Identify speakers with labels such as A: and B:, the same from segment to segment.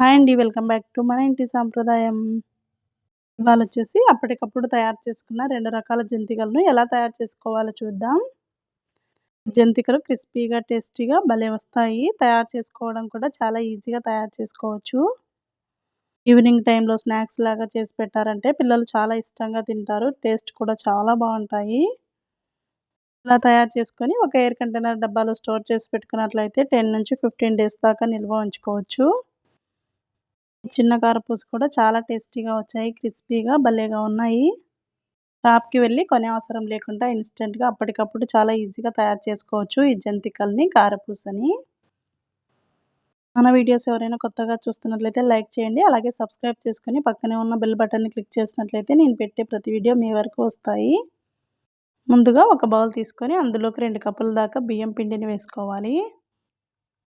A: Hi అండి welcome back to మన ఇంటి సాంప్రదాయం. ఇవాళ వచ్చేసి అప్పటికప్పుడు తయారు చేసుకున్న రెండు రకాల జంతికలను ఎలా తయారు చేసుకోవాలో చూద్దాం. జంతికలు క్రిస్పీగా టేస్టీగా భలే వస్తాయి. తయారు చేసుకోవడం కూడా చాలా ఈజీగా తయారు చేసుకోవచ్చు. ఈవినింగ్ టైంలో స్నాక్స్ లాగా చేసి పెట్టారంటే పిల్లలు చాలా ఇష్టంగా తింటారు. టేస్ట్ కూడా చాలా బాగుంటాయి. ఇలా తయారు చేసుకొని ఒక ఎయిర్ కంటైనర్ డబ్బాలో స్టోర్ చేసి పెట్టుకున్నట్లయితే టెన్ నుంచి ఫిఫ్టీన్ డేస్ దాకా నిల్వ ఉంచుకోవచ్చు. చిన్న కారపూస కూడా చాలా టేస్టీగా వచ్చాయి క్రిస్పీగా భలేగా ఉన్నాయి. షాప్కి వెళ్ళి కొనే అవసరం లేకుండా ఇన్స్టెంట్గా అప్పటికప్పుడు చాలా ఈజీగా తయారు చేసుకోవచ్చు ఈ జంతికల్ని కారపూసని. మన వీడియోస్ ఎవరైనా కొత్తగా చూస్తున్నట్లయితే లైక్ చేయండి అలాగే సబ్స్క్రైబ్ చేసుకుని పక్కనే ఉన్న బెల్ బటన్ని క్లిక్ చేసినట్లయితే నేను పెట్టే ప్రతి వీడియో మీ వరకు వస్తాయి. ముందుగా ఒక బౌల్ తీసుకొని అందులోకి రెండు కప్పుల దాకా బియ్యం పిండిని వేసుకోవాలి.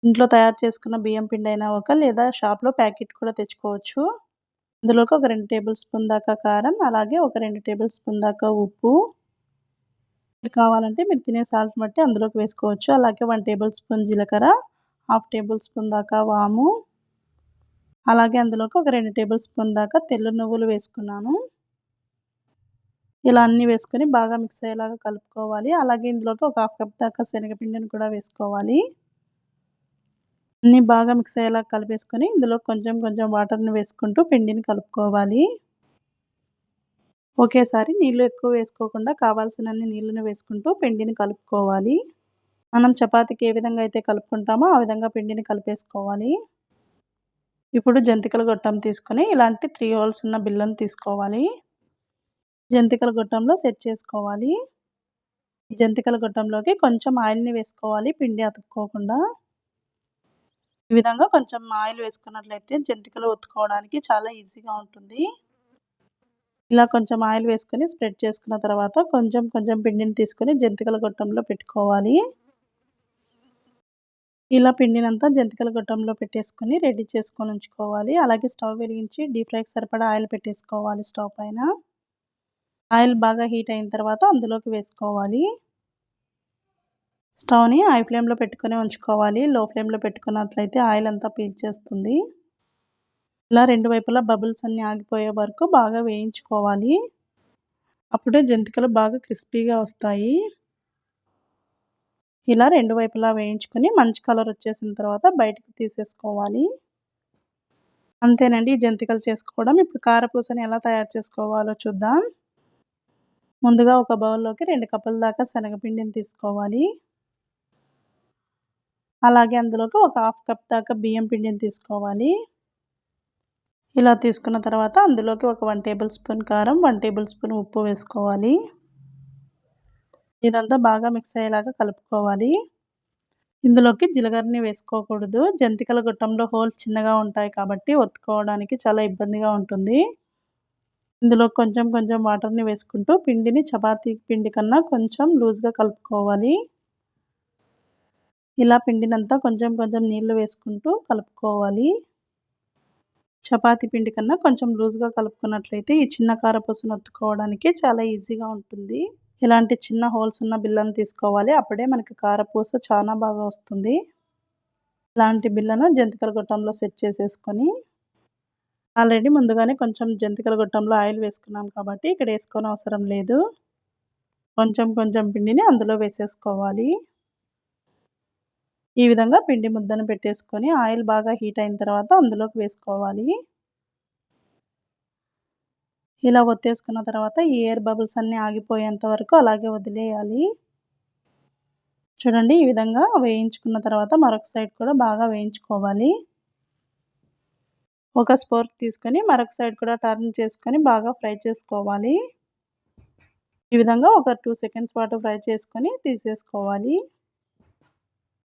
A: ఇంట్లో తయారు చేసుకున్న బియ్యం పిండి అయినా ఒక లేదా షాప్లో ప్యాకెట్ కూడా తెచ్చుకోవచ్చు. ఇందులోకి ఒక రెండు టేబుల్ స్పూన్ దాకా కారం అలాగే ఒక రెండు టేబుల్ స్పూన్ దాకా ఉప్పు. కావాలంటే మీరు తినే సాల్ట్ బట్టి అందులోకి వేసుకోవచ్చు. అలాగే వన్ టేబుల్ స్పూన్ జీలకర్ర హాఫ్ టేబుల్ స్పూన్ దాకా వాము. అలాగే అందులోకి ఒక రెండు టేబుల్ స్పూన్ దాకా తెల్ల నువ్వులు వేసుకున్నాను. ఇలా అన్నీ వేసుకొని బాగా మిక్స్ అయ్యేలాగా కలుపుకోవాలి. అలాగే ఇందులోకి ఒక హాఫ్ కప్ దాకా శనగపిండిని కూడా వేసుకోవాలి. అన్నీ బాగా మిక్స్ అయ్యేలా కలిపేసుకొని ఇందులో కొంచెం కొంచెం వాటర్ని వేసుకుంటూ పిండిని కలుపుకోవాలి. ఒకేసారి నీళ్ళు ఎక్కువ వేసుకోకుండా కావాల్సినన్ని నీళ్ళని వేసుకుంటూ పిండిని కలుపుకోవాలి. మనం చపాతీకి ఏ విధంగా అయితే కలుపుకుంటామో ఆ విధంగా పిండిని కలిపేసుకోవాలి. ఇప్పుడు జంతికల గొట్టం తీసుకొని ఇలాంటి త్రీ హోల్స్ ఉన్న బిల్లను తీసుకోవాలి. జంతికల గొట్టంలో సెట్ చేసుకోవాలి. జంతికల గొట్టంలోకి కొంచెం ఆయిల్ని వేసుకోవాలి పిండి అతుక్కోకుండా. ఈ విధంగా కొంచెం ఆయిల్ వేసుకున్నట్లయితే జంతికలు ఒత్తుకోవడానికి చాలా ఈజీగా ఉంటుంది. ఇలా కొంచెం ఆయిల్ వేసుకొని స్ప్రెడ్ చేసుకున్న తర్వాత కొంచెం కొంచెం పిండిని తీసుకొని జంతికల గొట్టంలో పెట్టుకోవాలి. ఇలా పిండినంతా జంతికల గొట్టంలో పెట్టేసుకొని రెడీ చేసుకొని ఉంచుకోవాలి. అలాగే స్టవ్ వెలిగించి డీప్ ఫ్రైకి సరిపడా ఆయిల్ పెట్టేసుకోవాలి స్టవ్ పైన. ఆయిల్ బాగా హీట్ అయిన తర్వాత అందులోకి వేసుకోవాలి. స్టవ్ని హై ఫ్లేమ్లో పెట్టుకొని ఉంచుకోవాలి. లో ఫ్లేమ్లో పెట్టుకున్నట్లయితే ఆయిల్ అంతా పీల్చేస్తుంది ఇలా రెండు వైపులా బబుల్స్ అన్నీ ఆగిపోయే వరకు బాగా వేయించుకోవాలి. అప్పుడే జంతికలు బాగా క్రిస్పీగా వస్తాయి. ఇలా రెండు వైపులా వేయించుకొని మంచి కలర్ వచ్చేసిన తర్వాత బయటకు తీసేసుకోవాలి. అంతేనండి జంతికలు చేసుకోవడం. ఇప్పుడు కారపూసని ఎలా తయారు చేసుకోవాలో చూద్దాం. ముందుగా ఒక బౌల్లోకి రెండు కప్పుల దాకా శనగపిండిని తీసుకోవాలి. అలాగే అందులోకి ఒక హాఫ్ కప్ దాకా బియ్యం పిండిని తీసుకోవాలి. ఇలా తీసుకున్న తర్వాత అందులోకి ఒక వన్ టేబుల్ స్పూన్ కారం వన్ టేబుల్ స్పూన్ ఉప్పు వేసుకోవాలి. ఇదంతా బాగా మిక్స్ అయ్యేలాగా కలుపుకోవాలి. ఇందులోకి జీలకర్రని వేసుకోకూడదు. జంతికల గుట్టంలో హోల్స్ చిన్నగా ఉంటాయి కాబట్టి ఒత్తుకోవడానికి చాలా ఇబ్బందిగా ఉంటుంది. ఇందులో కొంచెం కొంచెం వాటర్ని వేసుకుంటూ పిండిని చపాతీ పిండి కన్నా కొంచెం లూజ్గా కలుపుకోవాలి. ఇలా పిండినంతా కొంచెం కొంచెం నీళ్ళు వేసుకుంటూ కలుపుకోవాలి. చపాతి పిండి కన్నా కొంచెం లూజ్గా కలుపుకున్నట్లయితే ఈ చిన్న కారపూసను ఒత్తుకోవడానికి చాలా ఈజీగా ఉంటుంది. ఇలాంటి చిన్న హోల్స్ ఉన్న బిల్లను తీసుకోవాలి. అప్పుడే మనకి కారపూస చాలా బాగా వస్తుంది. ఇలాంటి బిల్లను జంతికల గొట్టంలో సెట్ చేసేసుకొని ఆల్రెడీ ముందుగానే కొంచెం జంతికల గొట్టంలో ఆయిల్ వేసుకున్నాం కాబట్టి ఇక్కడ వేసుకొని అవసరం లేదు. కొంచెం కొంచెం పిండిని అందులో వేసేసుకోవాలి. ఈ విధంగా పిండి ముద్దను పెట్టేసుకొని ఆయిల్ బాగా హీట్ అయిన తర్వాత అందులోకి వేసుకోవాలి. ఇలా ఒత్తేసుకున్న తర్వాత ఈ ఎయిర్ బబుల్స్ అన్నీ ఆగిపోయేంత వరకు అలాగే వదిలేయాలి. చూడండి ఈ విధంగా వేయించుకున్న తర్వాత మరొక సైడ్ కూడా బాగా వేయించుకోవాలి. ఒక స్పోర్క్ తీసుకొని మరొక సైడ్ కూడా టర్న్ చేసుకొని బాగా ఫ్రై చేసుకోవాలి. ఈ విధంగా ఒక టూ సెకండ్స్ పాటు ఫ్రై చేసుకొని తీసేసుకోవాలి.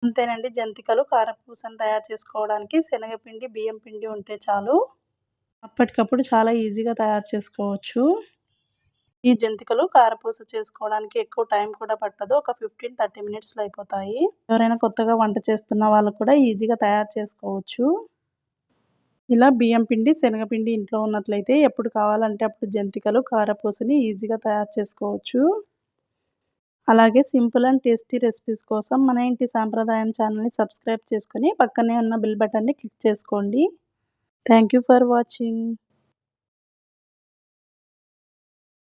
A: అంతేనండి. జంతికలు కారపూసను తయారు చేసుకోవడానికి శనగపిండి బియ్యం పిండి ఉంటే చాలు. అప్పటికప్పుడు చాలా ఈజీగా తయారు చేసుకోవచ్చు. ఈ జంతికలు కారపూస చేసుకోవడానికి ఎక్కువ టైం కూడా పట్టదు. ఒక ఫిఫ్టీన్ థర్టీ మినిట్స్లో అయిపోతాయి. ఎవరైనా కొత్తగా వంట చేస్తున్న వాళ్ళు కూడా ఈజీగా తయారు చేసుకోవచ్చు. ఇలా బియ్యం పిండి శనగపిండి ఇంట్లో ఉన్నట్లయితే ఎప్పుడు కావాలంటే అప్పుడు జంతికలు కారపూసని ఈజీగా తయారు చేసుకోవచ్చు. అలాగే సింపుల్ అండ్ టేస్టీ రెసిపీస్ కోసం మన ఇంటి సాంప్రదాయం ఛానల్ని సబ్స్క్రైబ్ చేసుకొని పక్కనే ఉన్న బిల్ బటన్ని క్లిక్ చేసుకోండి. Thank you for watching